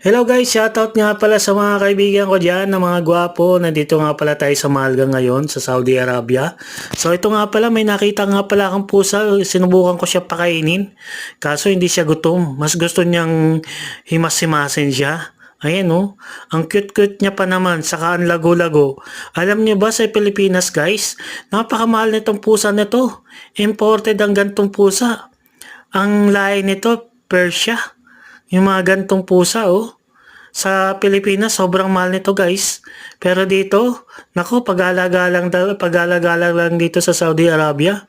Hello guys, shoutout nga pala sa mga kaibigan ko dyan na mga gwapo. Nandito nga pala tayo sa Malga ngayon sa Saudi Arabia. So ito nga pala, may nakita nga pala akong pusa. Sinubukan ko siya pakainin. Kaso hindi siya gutom. Mas gusto niyang himas-himasin siya. Ayan oh, ang cute-cute niya pa naman, saka ang lago-lago. Alam niyo ba sa Pilipinas guys, napakamahal nitong pusa na to. Imported ang gantong pusa. Ang lahi nito, Persia. Yung mga gantong pusa, oh. Sa Pilipinas, sobrang mahal nito, guys. Pero dito, nako, pag-alagalang, pag-alagalang lang dito sa Saudi Arabia.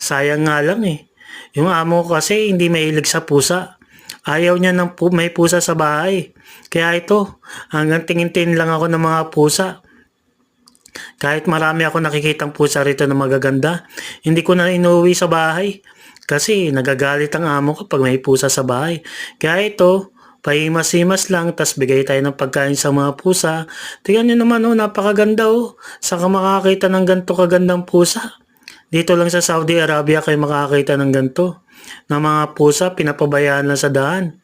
Sayang nga lang, eh. Yung amo ko kasi hindi mahilig sa pusa. Ayaw niya ng pu- may pusa sa bahay. Kaya ito, hanggang tingin-tingin lang ako ng mga pusa. Kahit marami ako nakikitang pusa rito na magaganda, hindi ko na inuwi sa bahay. Kasi nagagalit ang amo ko pag may pusa sa bahay. Kaya ito, pahimas-himas lang, tas bigay tayo ng pagkain sa mga pusa. Tingnan nyo naman, oh, napakaganda oh. Saan ka makakita ng ganito kagandang pusa? Dito lang sa Saudi Arabia kayo makakita ng ganito. Na mga pusa, pinapabayaan lang sa daan.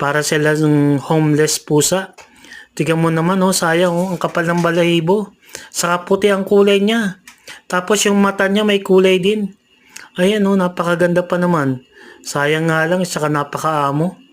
Para sila ng homeless pusa. Tingnan mo naman, oh, sayang, oh, ang kapal ng balahibo. Saka puti ang kulay niya. Tapos yung mata niya may kulay din. Ayan, oh, napakaganda pa naman. Sayang nga lang, saka napakaamo.